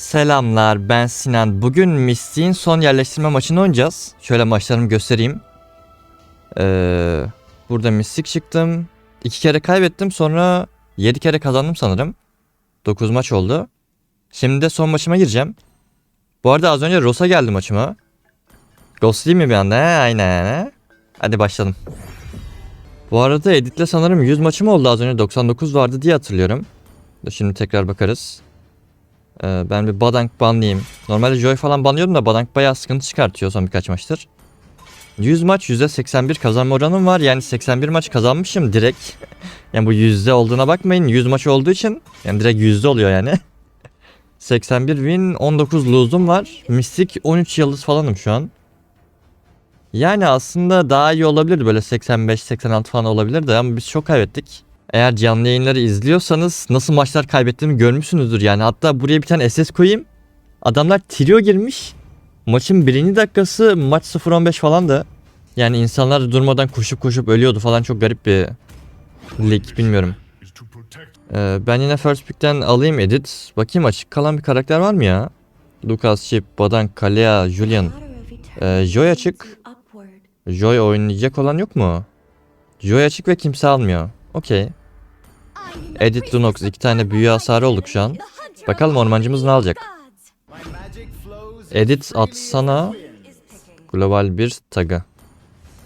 Selamlar ben Sinan. Bugün Mystic'in son yerleştirme maçını oynayacağız. Şöyle maçlarımı göstereyim. Ee, burada Mystic çıktım. İki kere kaybettim sonra yedi kere kazandım sanırım. Dokuz maç oldu. Şimdi de son maçıma gireceğim. Bu arada az önce Rosa geldi maçıma. Ghostlayayım mı bir anda? He, aynen. Hadi başlayalım. Bu arada editle sanırım 100 maçım oldu az önce 99 vardı diye hatırlıyorum. Şimdi tekrar bakarız. Ee, ben bir Badank banlayayım. Normalde Joy falan banlıyordum da Badank bayağı sıkıntı çıkartıyor son birkaç maçtır. 100 maç %81 kazanma oranım var. Yani 81 maç kazanmışım direkt. yani bu yüzde olduğuna bakmayın. 100 maç olduğu için yani direkt yüzde oluyor yani. 81 win 19 lose'um var. Mystic 13 yıldız falanım şu an. Yani aslında daha iyi olabilirdi böyle 85-86 falan olabilirdi ama biz çok kaybettik. Eğer canlı yayınları izliyorsanız nasıl maçlar kaybettiğimi görmüşsünüzdür yani. Hatta buraya bir tane SS koyayım. Adamlar trio girmiş. Maçın birinci dakikası maç 0-15 falan da. Yani insanlar durmadan koşup koşup ölüyordu falan çok garip bir lig bilmiyorum. Ee, ben yine first pick'ten alayım edit. Bakayım açık kalan bir karakter var mı ya? Lucas, Chip, Badan, Kalea, Julian. Ee, Joy açık. Joy oynayacak olan yok mu? Joy açık ve kimse almıyor. Okey. Edit Lunox iki tane büyü hasarı olduk şu an. Bakalım ormancımız ne alacak? Edit atsana global bir tagı.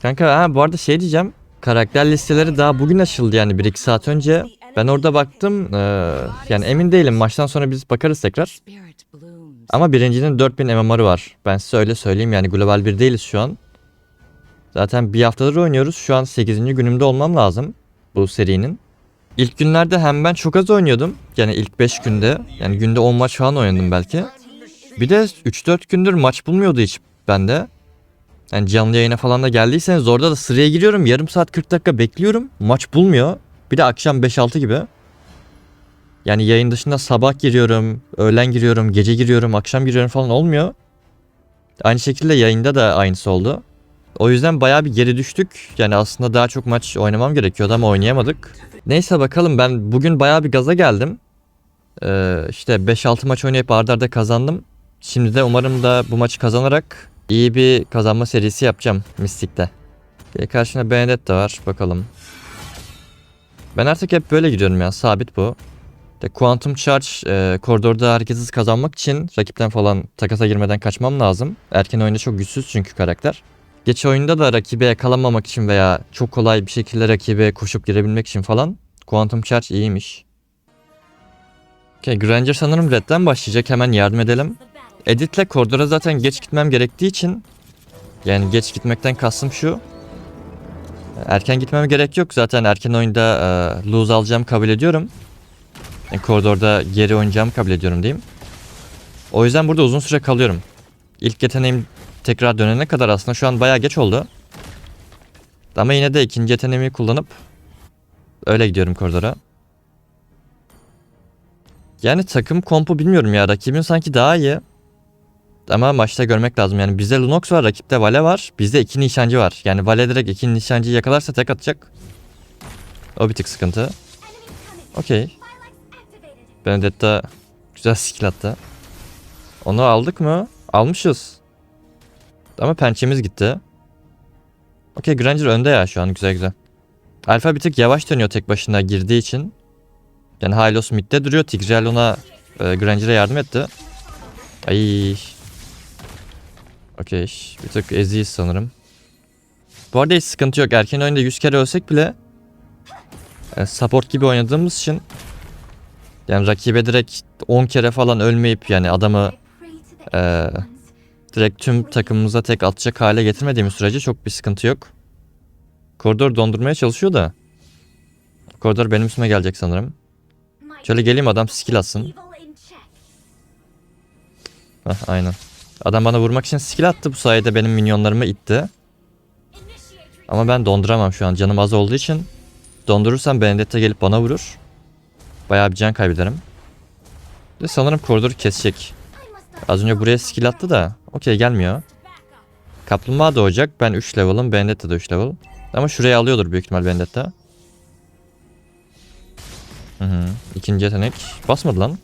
Kanka ha bu arada şey diyeceğim. Karakter listeleri daha bugün açıldı yani 1-2 saat önce. Ben orada baktım. eee, yani emin değilim. Maçtan sonra biz bakarız tekrar. Ama birincinin 4000 MMR'ı var. Ben size öyle söyleyeyim yani global bir değiliz şu an. Zaten bir haftadır oynuyoruz. Şu an 8. günümde olmam lazım bu serinin. İlk günlerde hem ben çok az oynuyordum. Yani ilk 5 günde. Yani günde 10 maç falan oynadım belki. Bir de 3-4 gündür maç bulmuyordu hiç bende. Yani canlı yayına falan da geldiyseniz orada da sıraya giriyorum. Yarım saat 40 dakika bekliyorum. Maç bulmuyor. Bir de akşam 5-6 gibi. Yani yayın dışında sabah giriyorum, öğlen giriyorum, gece giriyorum, akşam giriyorum falan olmuyor. Aynı şekilde yayında da aynısı oldu. O yüzden bayağı bir geri düştük. Yani aslında daha çok maç oynamam gerekiyordu ama oynayamadık. Neyse bakalım ben bugün bayağı bir gaza geldim. Ee, işte 5-6 maç oynayıp arda arda kazandım. Şimdi de umarım da bu maçı kazanarak iyi bir kazanma serisi yapacağım Mystic'te. Bir karşına Benedetta var bakalım. Ben artık hep böyle gidiyorum ya sabit bu. De Quantum Charge e, koridorda hareketsiz kazanmak için rakipten falan takasa girmeden kaçmam lazım. Erken oyunda çok güçsüz çünkü karakter. Geç oyunda da rakibe yakalanmamak için veya çok kolay bir şekilde rakibe koşup girebilmek için falan Quantum Charge iyiymiş. Okay, Granger sanırım redden başlayacak hemen yardım edelim. Edit'le koridora zaten geç gitmem gerektiği için yani geç gitmekten kastım şu. Erken gitmeme gerek yok zaten erken oyunda e, lose alacağım kabul ediyorum. Yani koridorda geri oynayacağımı kabul ediyorum diyeyim. O yüzden burada uzun süre kalıyorum. İlk yeteneğim tekrar dönene kadar aslında şu an bayağı geç oldu. Ama yine de ikinci yeteneğimi kullanıp öyle gidiyorum koridora. Yani takım kompu bilmiyorum ya. Rakibin sanki daha iyi. Ama maçta görmek lazım. Yani bizde Lunox var, rakipte Vale var. Bizde iki nişancı var. Yani Vale direkt iki nişancıyı yakalarsa tek atacak. O bir tık sıkıntı. Okey. Benedetta güzel skill attı. Onu aldık mı? Almışız. Ama pençemiz gitti. Okey Granger önde ya şu an güzel güzel. Alfa bir tık yavaş dönüyor tek başına girdiği için. Yani Hylos midde duruyor. Tigreal ona e, Granger'e yardım etti. Ay. Okey. Bir tık eziyiz sanırım. Bu arada hiç sıkıntı yok. Erken oyunda 100 kere ölsek bile e, support gibi oynadığımız için yani rakibe direkt 10 kere falan ölmeyip yani adamı e, direkt tüm takımımıza tek atacak hale getirmediğimiz sürece çok bir sıkıntı yok. Koridor dondurmaya çalışıyor da. Koridor benim üstüme gelecek sanırım. Şöyle geleyim adam skill atsın. Heh, aynen. Adam bana vurmak için skill attı. Bu sayede benim minyonlarımı itti. Ama ben donduramam şu an. Canım az olduğu için. Dondurursam Benedetta gelip bana vurur. Bayağı bir can kaybederim. Ve sanırım koridoru kesecek. Az önce buraya skill attı da. Okey gelmiyor. Kaplumbağa doğacak. Ben 3 level'ım. Benedetta da 3 level. Ama şuraya alıyordur büyük ihtimal Benedetta. Hı hı. İkinci yetenek. Basmadı lan.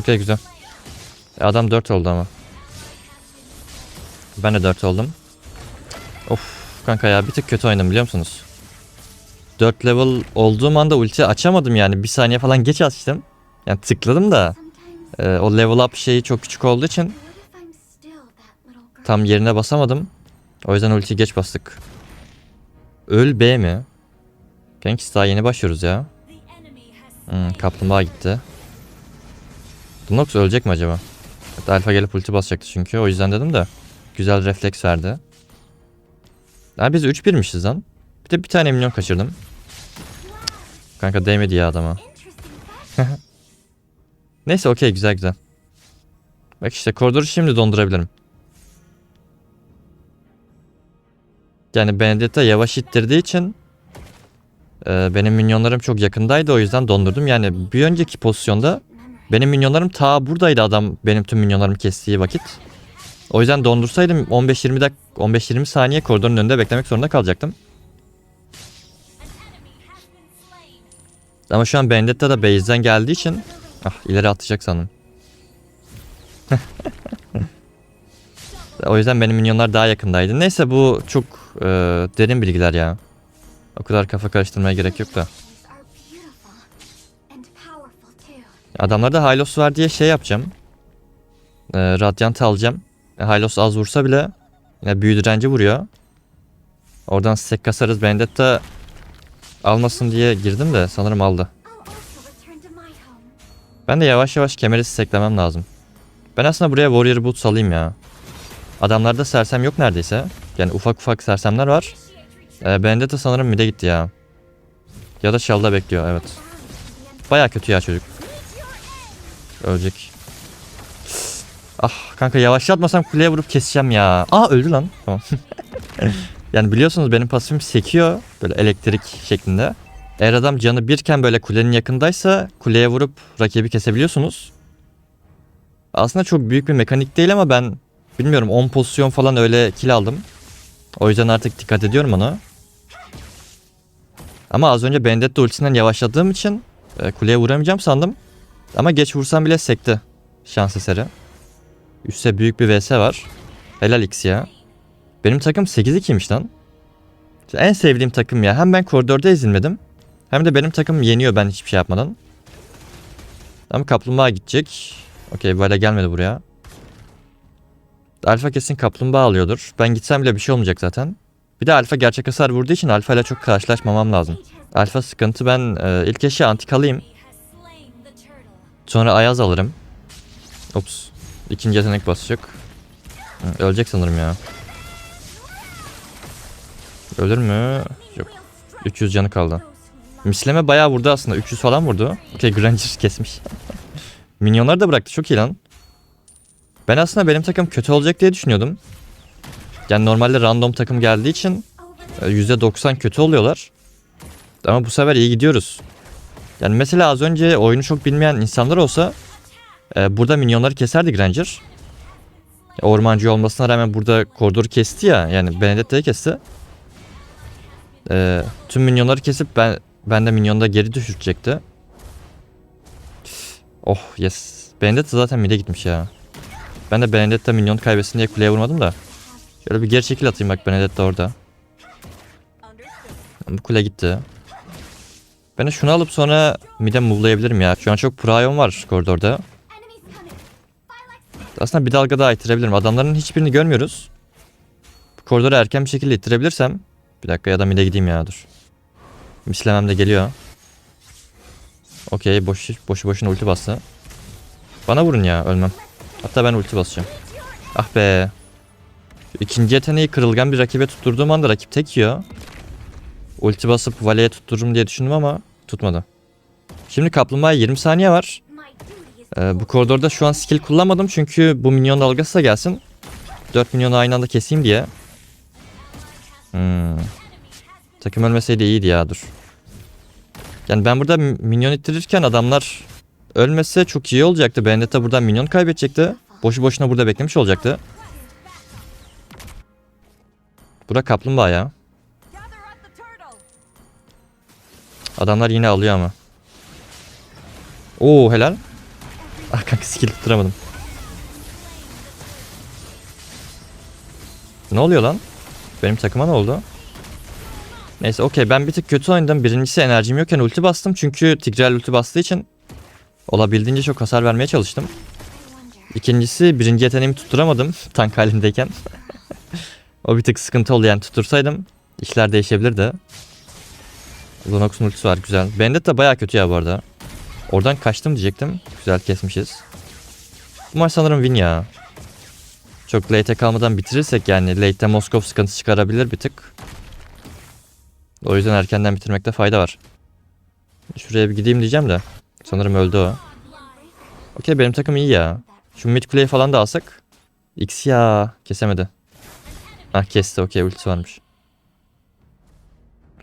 Okey güzel. E, adam 4 oldu ama. Ben de 4 oldum. Of kanka ya bir tık kötü oynadım biliyor musunuz? 4 level olduğum anda ulti açamadım yani. Bir saniye falan geç açtım. Yani tıkladım da e, o level up şeyi çok küçük olduğu için tam yerine basamadım. O yüzden ultiyi geç bastık. Öl B mi? Kanks daha yeni başlıyoruz ya. Hmm, kaplumbağa gitti. Dunox ölecek mi acaba? Evet, Alfa gelip ulti basacaktı çünkü o yüzden dedim de. Güzel refleks verdi. Ha biz 3-1'mişiz lan. Bir de bir tane milyon kaçırdım. Kanka değmedi ya adama. Neyse okey güzel güzel. Bak işte koridoru şimdi dondurabilirim. Yani Benedetta yavaş ittirdiği için e, benim minyonlarım çok yakındaydı o yüzden dondurdum. Yani bir önceki pozisyonda benim minyonlarım ta buradaydı adam benim tüm minyonlarımı kestiği vakit. O yüzden dondursaydım 15-20 dak 15-20 saniye koridorun önünde beklemek zorunda kalacaktım. Ama şu an Benedetta da base'den geldiği için ah ileri atacak sandım. o yüzden benim minyonlar daha yakındaydı. Neyse bu çok e, derin bilgiler ya. O kadar kafa karıştırmaya gerek yok da. Adamlarda Hylos var diye şey yapacağım. E, Radiant alacağım. E, Hylos az vursa bile yine büyü direnci vuruyor. Oradan stack kasarız. Vendetta almasın diye girdim de sanırım aldı. Ben de yavaş yavaş kemeri steklemem lazım. Ben aslında buraya Warrior Boots alayım ya. Adamlarda sersem yok neredeyse. Yani ufak ufak sersemler var. Ee, Vendetta sanırım mid'e gitti ya. Ya da Shell'da bekliyor evet. Baya kötü ya çocuk. Ölecek. Ah kanka yavaşlatmasam kuleye vurup keseceğim ya. Aa öldü lan. Tamam. yani biliyorsunuz benim pasifim sekiyor. Böyle elektrik şeklinde. Eğer adam canı birken böyle kulenin yakındaysa kuleye vurup rakibi kesebiliyorsunuz. Aslında çok büyük bir mekanik değil ama ben bilmiyorum 10 pozisyon falan öyle kill aldım. O yüzden artık dikkat ediyorum ona. Ama az önce Vendetta ultisinden yavaşladığım için e, kuleye vuramayacağım sandım. Ama geç vursam bile sekti. Şans eseri. Üste büyük bir vs var. Helal X ya. Benim takım 8-2'ymiş lan. En sevdiğim takım ya. Hem ben koridorda ezilmedim. Hem de benim takım yeniyor ben hiçbir şey yapmadan. Ama kaplumbağa gidecek. Okey böyle gelmedi buraya. Alfa kesin kaplumbağa alıyordur. Ben gitsem bile bir şey olmayacak zaten. Bir de alfa gerçek hasar vurduğu için alfa ile çok karşılaşmamam lazım. Alfa sıkıntı ben e, ilk eşya antik alayım. Sonra ayaz alırım. Ops. İkinci yetenek basacak. Ölecek sanırım ya. Ölür mü? Yok. 300 canı kaldı. Misleme bayağı vurdu aslında. 300 falan vurdu. Okey Granger kesmiş. Minyonları da bıraktı. Çok iyi lan. Ben aslında benim takım kötü olacak diye düşünüyordum. Yani normalde random takım geldiği için e, %90 kötü oluyorlar. Ama bu sefer iyi gidiyoruz. Yani mesela az önce oyunu çok bilmeyen insanlar olsa e, burada minyonları keserdi Granger. Ormancı olmasına rağmen burada koridoru kesti ya. Yani Benedetta'yı kesti. E, tüm minyonları kesip ben ben de minyonda geri düşürecekti. Oh yes. Benedetta zaten mid'e gitmiş ya. Ben de Benedetta minyon kaybetsin diye kuleye vurmadım da. Şöyle bir geri çekil atayım bak Benedetta orada. Bu kule gitti. Ben de şunu alıp sonra mid'e move'layabilirim ya. Şu an çok prion var koridorda. Aslında bir dalga daha ittirebilirim. Adamların hiçbirini görmüyoruz. Koridoru erken bir şekilde ittirebilirsem. Bir dakika ya da mid'e gideyim ya dur. Mislemem de geliyor. Okey boş, boşu boşuna ulti bastı. Bana vurun ya ölmem. Hatta ben ulti basacağım. Ah be. İkinci yeteneği kırılgan bir rakibe tutturduğum anda rakip tek yiyor. Ulti basıp valeye tuttururum diye düşündüm ama tutmadı. Şimdi kaplumbağa 20 saniye var. Ee, bu koridorda şu an skill kullanmadım çünkü bu minyon dalgası da gelsin. 4 milyonu aynı anda keseyim diye. Hmm. Takım ölmeseydi iyiydi ya dur. Yani ben burada minyon ittirirken adamlar ölmese çok iyi olacaktı. Benedetta buradan minyon kaybedecekti. Boşu boşuna burada beklemiş olacaktı. Bura kaplumbağa ya. Adamlar yine alıyor ama. Oo helal. Ah kanka skill tutturamadım. Ne oluyor lan? Benim takıma ne oldu? Neyse okey ben bir tık kötü oynadım. Birincisi enerjim yokken ulti bastım. Çünkü Tigreal ulti bastığı için olabildiğince çok hasar vermeye çalıştım. İkincisi birinci yeteneğimi tutturamadım tank halindeyken. o bir tık sıkıntı oldu yani tutursaydım işler değişebilirdi. Lunox'un ultisi var güzel. De baya kötü ya bu arada. Oradan kaçtım diyecektim. Güzel kesmişiz. Bu maç sanırım win ya. Çok late'e kalmadan bitirirsek yani late'te Moskov sıkıntı çıkarabilir bir tık. O yüzden erkenden bitirmekte fayda var. Şuraya bir gideyim diyeceğim de. Sanırım öldü o. Okey benim takım iyi ya. Şu mid kuleyi falan da alsak. X ya kesemedi. Ah kesti okey ultisi varmış.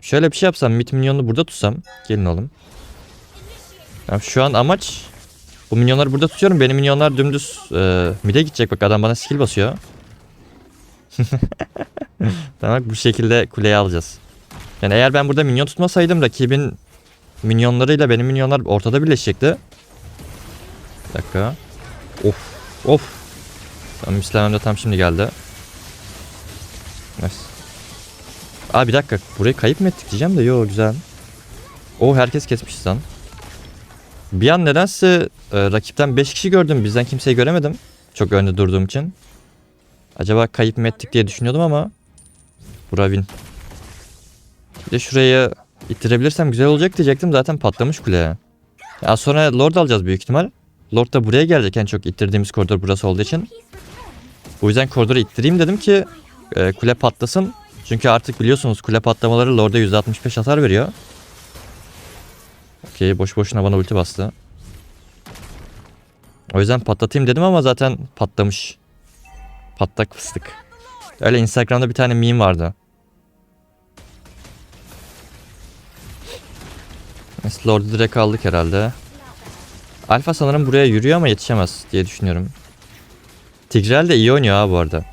Şöyle bir şey yapsam mid minyonunu burada tutsam. Gelin oğlum. Ya şu an amaç bu minyonları burada tutuyorum. Benim minyonlar dümdüz e, mid'e gidecek. Bak adam bana skill basıyor. tamam bu şekilde kuleyi alacağız. Yani eğer ben burada minyon tutmasaydım rakibin minyonlarıyla benim minyonlar ortada birleşecekti. Bir dakika. Of. Of. Tamam mislemem de tam şimdi geldi. Nice. Aa bir dakika. Burayı kayıp mı ettik diyeceğim de. Yo güzel. O herkes kesmiş lan. Bir an nedense e, rakipten 5 kişi gördüm. Bizden kimseyi göremedim. Çok önde durduğum için. Acaba kayıp mı ettik diye düşünüyordum ama. Bura win. Bir de şurayı ittirebilirsem güzel olacak diyecektim. Zaten patlamış kule. Ya sonra Lord alacağız büyük ihtimal. Lord da buraya gelecek en çok ittirdiğimiz koridor burası olduğu için. Bu yüzden koridoru ittireyim dedim ki e, kule patlasın. Çünkü artık biliyorsunuz kule patlamaları Lord'a %65 hasar veriyor. Okey boş boşuna bana ulti bastı. O yüzden patlatayım dedim ama zaten patlamış. Patlak fıstık. Öyle Instagram'da bir tane meme vardı. Neyse Lord'u direkt aldık herhalde. Alfa sanırım buraya yürüyor ama yetişemez diye düşünüyorum. Tigreal de iyi oynuyor ha bu arada.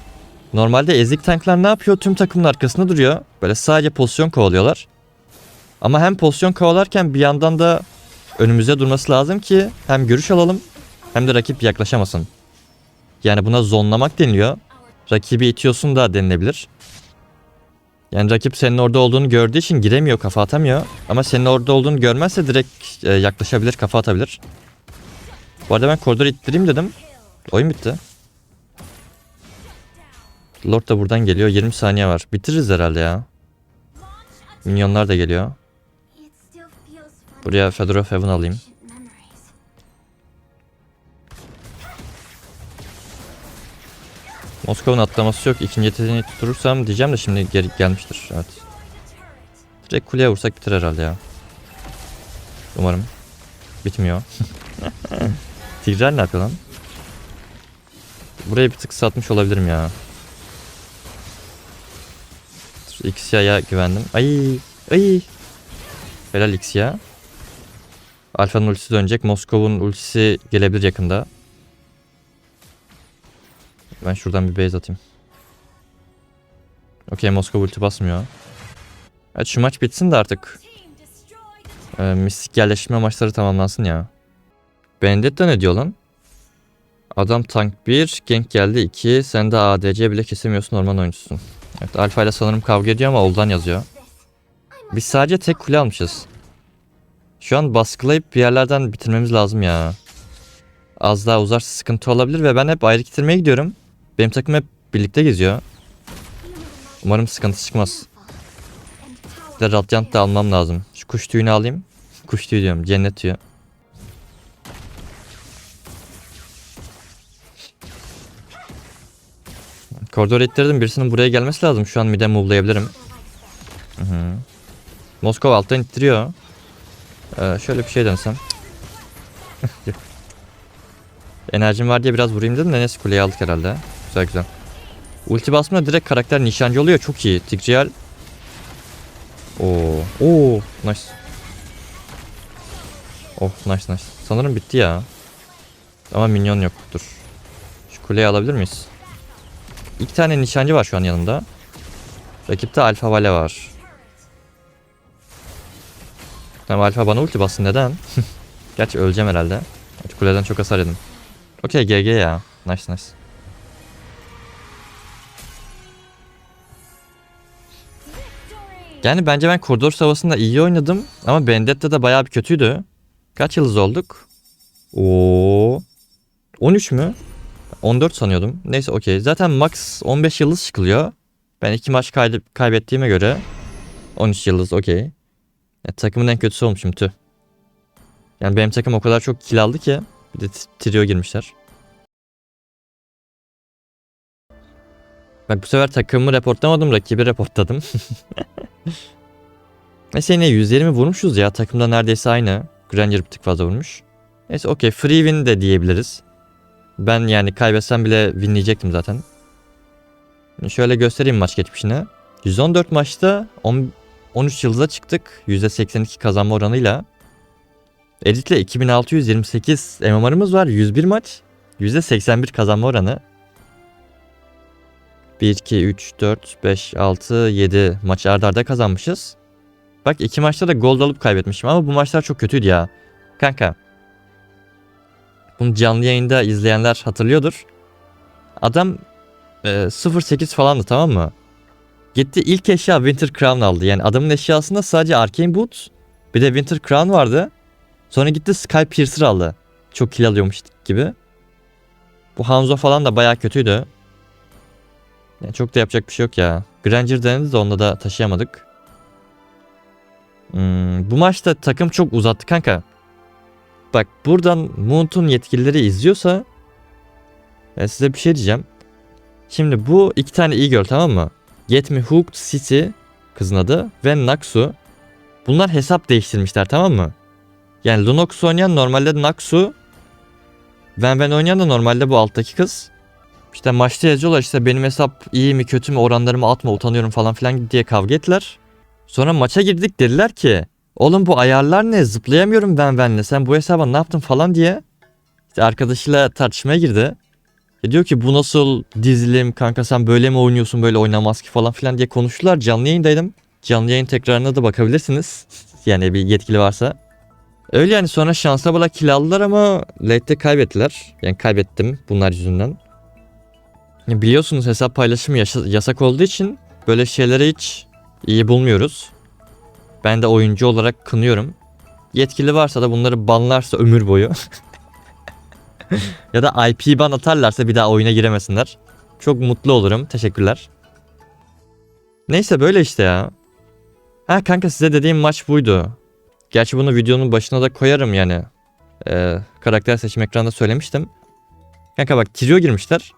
Normalde ezik tanklar ne yapıyor? Tüm takımın arkasında duruyor. Böyle sadece pozisyon kovalıyorlar. Ama hem pozisyon kovalarken bir yandan da önümüze durması lazım ki hem görüş alalım hem de rakip yaklaşamasın. Yani buna zonlamak deniliyor. Rakibi itiyorsun da denilebilir. Yani rakip senin orada olduğunu gördüğü için giremiyor, kafa atamıyor. Ama senin orada olduğunu görmezse direkt e, yaklaşabilir, kafa atabilir. Bu arada ben koridoru ittireyim dedim. Oyun bitti. Lord da buradan geliyor. 20 saniye var. Bitiririz herhalde ya. Minyonlar da geliyor. Buraya Fedorov Heaven alayım. Moskova'nın atlaması yok. İkinci yeteneği tutturursam diyeceğim de şimdi geri gelmiştir. Evet. Direkt kuleye vursak biter herhalde ya. Umarım. Bitmiyor. Tigreal ne yapıyor lan? Buraya bir tık satmış olabilirim ya. Xya'ya güvendim. Ay, ay. Helal Xya. Alfa'nın ultisi dönecek. Moskov'un ultisi gelebilir yakında. Ben şuradan bir base atayım. Okey Moskova ulti basmıyor. Evet şu maç bitsin de artık. Ee, mistik yerleşme maçları tamamlansın ya. De ne diyor lan? Adam tank 1, gank geldi 2. Sen de ADC bile kesemiyorsun orman oyuncusun. Evet Alfa ile sanırım kavga ediyor ama oldan yazıyor. Biz sadece tek kule almışız. Şu an baskılayıp bir yerlerden bitirmemiz lazım ya. Az daha uzarsa sıkıntı olabilir ve ben hep ayrı bitirmeye gidiyorum. Benim takım hep birlikte geziyor. Umarım sıkıntı çıkmaz. Bir de Radiant da almam lazım. Şu kuş tüyünü alayım. Kuş tüyü diyorum. Cennet tüyü. Koridor ettirdim. Birisinin buraya gelmesi lazım. Şu an mid'e move'layabilirim. Hı hı. Moskova alttan ittiriyor. Ee, şöyle bir şey dönsem. Enerjim var diye biraz vurayım dedim de neyse kuleyi aldık herhalde. Güzel güzel. Ulti basma direkt karakter nişancı oluyor. Çok iyi. Tigreal. Oo. Oo. Nice. Oh nice nice. Sanırım bitti ya. Ama minyon yok. Dur. Şu kuleyi alabilir miyiz? İki tane nişancı var şu an yanımda. Rakipte Alfa Vale var. Tamam Alfa bana ulti bassın neden? Gerçi öleceğim herhalde. Kuleden çok hasar yedim. Okey GG ya. Nice nice. Yani bence ben koridor savaşında iyi oynadım ama Bendetta'da da bayağı bir kötüydü. Kaç yıldız olduk? Oo. 13 mü? 14 sanıyordum. Neyse okey. Zaten max 15 yıldız çıkılıyor. Ben iki maç kaydı- kaybettiğime göre 13 yıldız okey. Ya, takımın en kötüsü olmuşum tüh. Yani benim takım o kadar çok kill aldı ki. Bir de trio girmişler. Bak bu sefer takımımı reportlamadım rakibi reportladım. Neyse yine 120 vurmuşuz ya. Takımda neredeyse aynı. Granger bir tık fazla vurmuş. Neyse okey free win de diyebiliriz. Ben yani kaybetsem bile winleyecektim zaten. Şöyle göstereyim maç geçmişini. 114 maçta 10, 13 yıldıza çıktık. %82 kazanma oranıyla. Edit'le 2628 MMR'ımız var. 101 maç. %81 kazanma oranı. 1, 2, 3, 4, 5, 6, 7 maç arda arda kazanmışız. Bak iki maçta da gol alıp kaybetmişim ama bu maçlar çok kötüydü ya. Kanka. Bunu canlı yayında izleyenler hatırlıyordur. Adam e, 0.8 falandı tamam mı? Gitti ilk eşya Winter Crown aldı. Yani adamın eşyasında sadece Arcane Boots bir de Winter Crown vardı. Sonra gitti Sky Piercer aldı. Çok kill alıyormuş gibi. Bu Hanzo falan da bayağı kötüydü. Yani çok da yapacak bir şey yok ya. Granger denedi de onda da taşıyamadık. Hmm, bu maçta takım çok uzattı kanka. Bak buradan Moon'un yetkilileri izliyorsa ben size bir şey diyeceğim. Şimdi bu iki tane iyi gör tamam mı? Get Me Hooked City kızın adı ve Naksu. Bunlar hesap değiştirmişler tamam mı? Yani Lunox oynayan normalde Naksu. Ven Ven oynayan da normalde bu alttaki kız. İşte maçta yazıyorlar işte benim hesap iyi mi kötü mü oranlarımı atma utanıyorum falan filan diye kavga ettiler. Sonra maça girdik dediler ki oğlum bu ayarlar ne zıplayamıyorum ben benle sen bu hesaba ne yaptın falan diye. İşte arkadaşıyla tartışmaya girdi. E diyor ki bu nasıl dizilim kanka sen böyle mi oynuyorsun böyle oynamaz ki falan filan diye konuştular. Canlı yayındaydım. Canlı yayın tekrarına da bakabilirsiniz. yani bir yetkili varsa. Öyle yani sonra şansa bala kill ama late'de kaybettiler. Yani kaybettim bunlar yüzünden. Biliyorsunuz hesap paylaşımı yasak olduğu için böyle şeyleri hiç iyi bulmuyoruz. Ben de oyuncu olarak kınıyorum. Yetkili varsa da bunları banlarsa ömür boyu. ya da IP ban atarlarsa bir daha oyuna giremesinler. Çok mutlu olurum. Teşekkürler. Neyse böyle işte ya. Ha kanka size dediğim maç buydu. Gerçi bunu videonun başına da koyarım yani. Ee, karakter seçim ekranda söylemiştim. Kanka bak trio girmişler.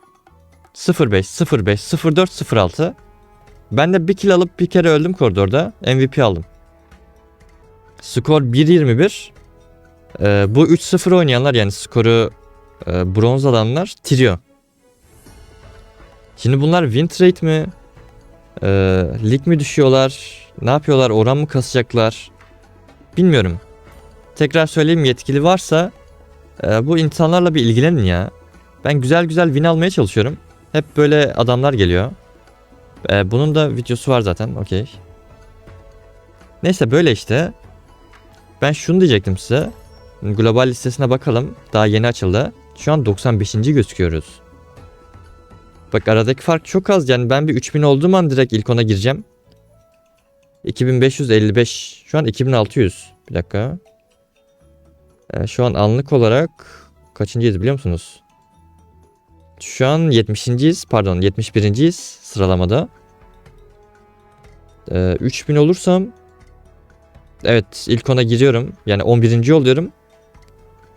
05, 05, 04, 06. Ben de bir kill alıp bir kere öldüm koridorda. MVP aldım. Skor 1.21. Ee, bu 3-0 oynayanlar yani skoru e, bronz alanlar trio. Şimdi bunlar win rate mi? Ee, lig mi düşüyorlar? Ne yapıyorlar? Oran mı kasacaklar? Bilmiyorum. Tekrar söyleyeyim yetkili varsa e, bu insanlarla bir ilgilenin ya. Ben güzel güzel win almaya çalışıyorum. Hep böyle adamlar geliyor. Ee, bunun da videosu var zaten. Okey. Neyse böyle işte. Ben şunu diyecektim size. Global listesine bakalım. Daha yeni açıldı. Şu an 95. gözüküyoruz. Bak aradaki fark çok az. Yani ben bir 3000 olduğum an direkt ilk ona gireceğim. 2555. Şu an 2600. Bir dakika. Ee, şu an anlık olarak kaçıncıyız biliyor musunuz? Şu an 70.yiz. Pardon 71.yiz sıralamada. Ee, 3000 olursam Evet ilk ona giriyorum. Yani 11. oluyorum.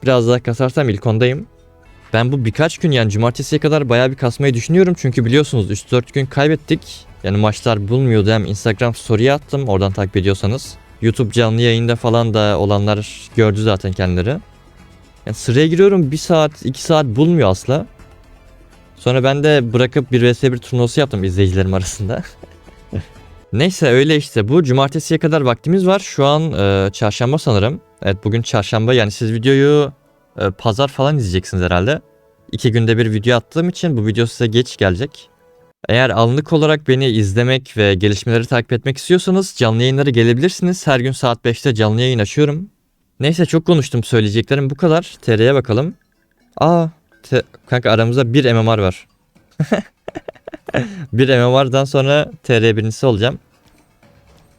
Biraz daha kasarsam ilk ondayım. Ben bu birkaç gün yani cumartesiye kadar bayağı bir kasmayı düşünüyorum. Çünkü biliyorsunuz 3-4 gün kaybettik. Yani maçlar bulmuyordu hem Instagram story'e attım oradan takip ediyorsanız. YouTube canlı yayında falan da olanlar gördü zaten kendileri. Yani sıraya giriyorum 1 saat 2 saat bulmuyor asla. Sonra ben de bırakıp bir vs 1 turnuvası yaptım izleyicilerim arasında. Neyse öyle işte bu cumartesiye kadar vaktimiz var. Şu an e, çarşamba sanırım. Evet bugün çarşamba yani siz videoyu e, pazar falan izleyeceksiniz herhalde. İki günde bir video attığım için bu video size geç gelecek. Eğer anlık olarak beni izlemek ve gelişmeleri takip etmek istiyorsanız canlı yayınlara gelebilirsiniz. Her gün saat 5'te canlı yayın açıyorum. Neyse çok konuştum söyleyeceklerim bu kadar. TR'ye bakalım. Aa te- kanka aramızda bir MMR var. bir MMR'dan sonra TR birincisi olacağım.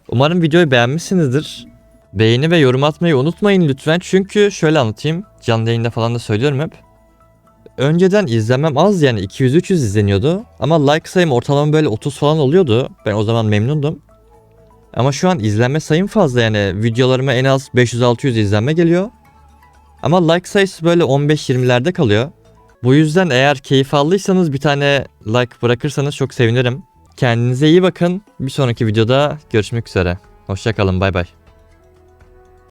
Umarım videoyu beğenmişsinizdir. Beğeni ve yorum atmayı unutmayın lütfen. Çünkü şöyle anlatayım. Canlı yayında falan da söylüyorum hep. Önceden izlemem az yani 200-300 izleniyordu. Ama like sayım ortalama böyle 30 falan oluyordu. Ben o zaman memnundum. Ama şu an izlenme sayım fazla yani videolarıma en az 500-600 izlenme geliyor. Ama like sayısı böyle 15-20'lerde kalıyor. Bu yüzden eğer keyif aldıysanız bir tane like bırakırsanız çok sevinirim. Kendinize iyi bakın. Bir sonraki videoda görüşmek üzere. Hoşçakalın bay bay.